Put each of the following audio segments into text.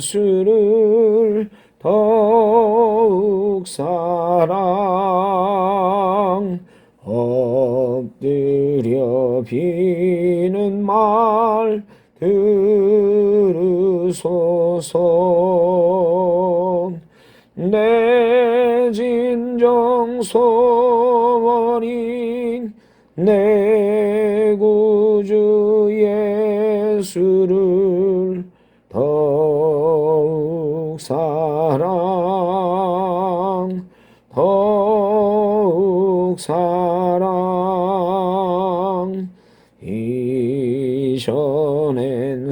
예수를 더욱 사랑 엎드려 비는 말 들으소서. 내 진정 소원인 내 구주 예수를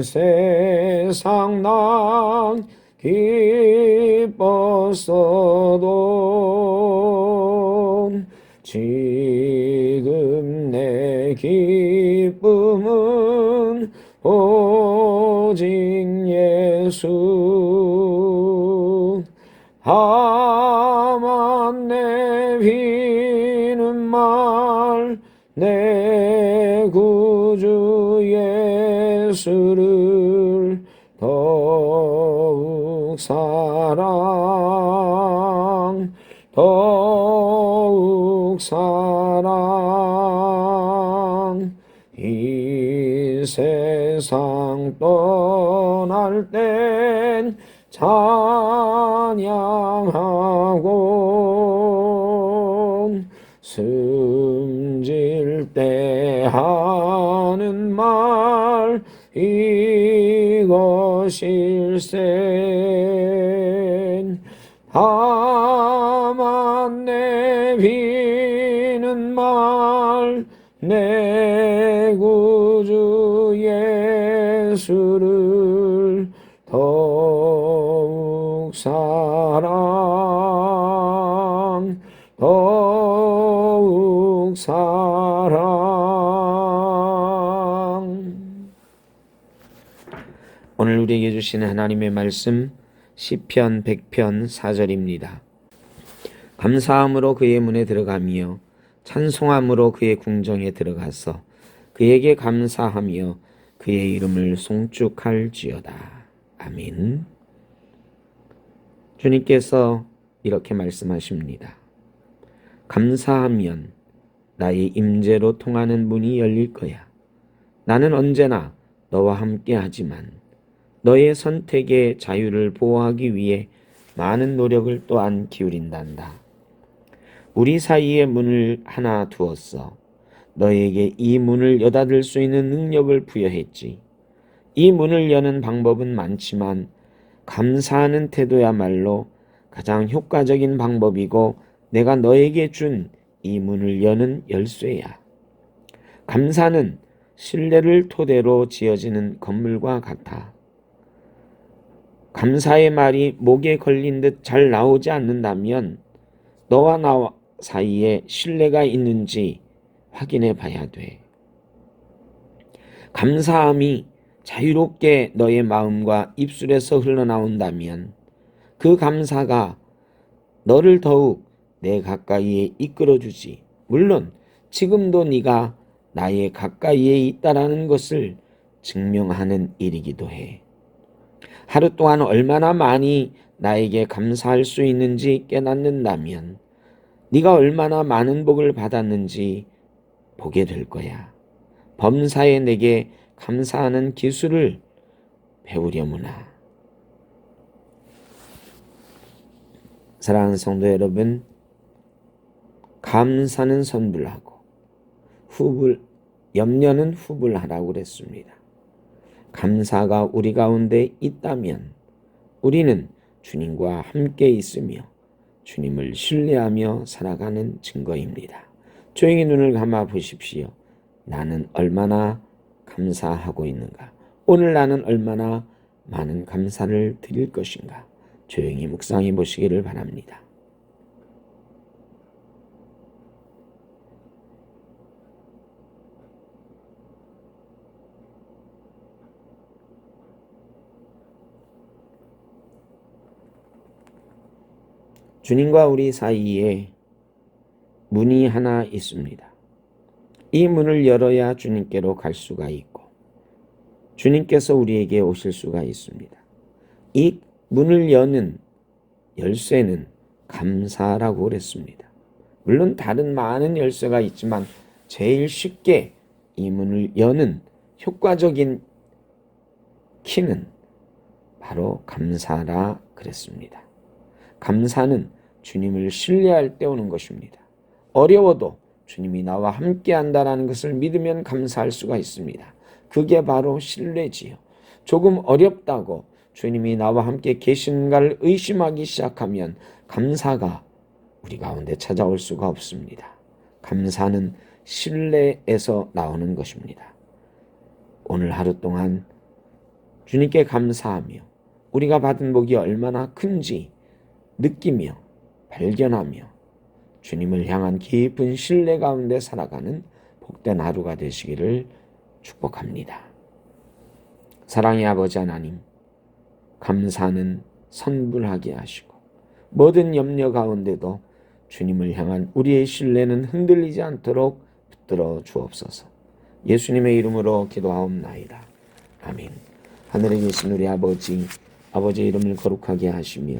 세상 난 기뻤어도 지금 내 기쁨은 오직 예수. 다만 내 비는 말 내 구주 예수를 더욱 사랑 더욱 사랑. 이 세상 떠날 땐 찬양하고 숨질 때 하 는말 이것일세. 다만 내 비는 말 내 구주 예수를 오늘 우리에게 주시는 하나님의 말씀 시편 100편 4절입니다. 감사함으로 그의 문에 들어가며 찬송함으로 그의 궁정에 들어가서 그에게 감사하며 그의 이름을 송축할지어다. 아멘. 주님께서 이렇게 말씀하십니다. 감사하면 나의 임재로 통하는 문이 열릴 거야. 나는 언제나 너와 함께 하지만 너의 선택의 자유를 보호하기 위해 많은 노력을 또한 기울인단다. 우리 사이에 문을 하나 두었어. 너에게 이 문을 여닫을 수 있는 능력을 부여했지. 이 문을 여는 방법은 많지만 감사하는 태도야말로 가장 효과적인 방법이고 내가 너에게 준 이 문을 여는 열쇠야. 감사는 신뢰를 토대로 지어지는 건물과 같아. 감사의 말이 목에 걸린 듯 잘 나오지 않는다면 너와 나 사이에 신뢰가 있는지 확인해 봐야 돼. 감사함이 자유롭게 너의 마음과 입술에서 흘러나온다면 그 감사가 너를 더욱 내 가까이에 이끌어 주지. 물론 지금도 네가 나의 가까이에 있다라는 것을 증명하는 일이기도 해. 하루 동안 얼마나 많이 나에게 감사할 수 있는지 깨닫는다면 네가 얼마나 많은 복을 받았는지 보게 될 거야. 범사에 내게 감사하는 기술을 배우려무나. 사랑하는 성도 여러분, 감사는 선불하고 후불 염려는 후불하라고 그랬습니다. 감사가 우리 가운데 있다면 우리는 주님과 함께 있으며 주님을 신뢰하며 살아가는 증거입니다. 조용히 눈을 감아 보십시오. 나는 얼마나 감사하고 있는가? 오늘 나는 얼마나 많은 감사를 드릴 것인가? 조용히 묵상해 보시기를 바랍니다. 주님과 우리 사이에 문이 하나 있습니다. 이 문을 열어야 주님께로 갈 수가 있고, 주님께서 우리에게 오실 수가 있습니다. 이 문을 여는 열쇠는 감사라고 그랬습니다. 물론 다른 많은 열쇠가 있지만 제일 쉽게 이 문을 여는 효과적인 키는 바로 감사라 그랬습니다. 감사는 주님을 신뢰할 때 오는 것입니다. 어려워도 주님이 나와 함께 한다라는 것을 믿으면 감사할 수가 있습니다. 그게 바로 신뢰지요. 조금 어렵다고 주님이 나와 함께 계신가를 의심하기 시작하면 감사가 우리 가운데 찾아올 수가 없습니다. 감사는 신뢰에서 나오는 것입니다. 오늘 하루 동안 주님께 감사하며 우리가 받은 복이 얼마나 큰지 느끼며 발견하며 주님을 향한 깊은 신뢰 가운데 살아가는 복된 하루가 되시기를 축복합니다. 사랑의 아버지 하나님, 감사는 선불하게 하시고 모든 염려 가운데도 주님을 향한 우리의 신뢰는 흔들리지 않도록 붙들어 주옵소서. 예수님의 이름으로 기도하옵나이다. 아멘. 하늘에 계신 우리 아버지, 아버지의 이름을 거룩하게 하시며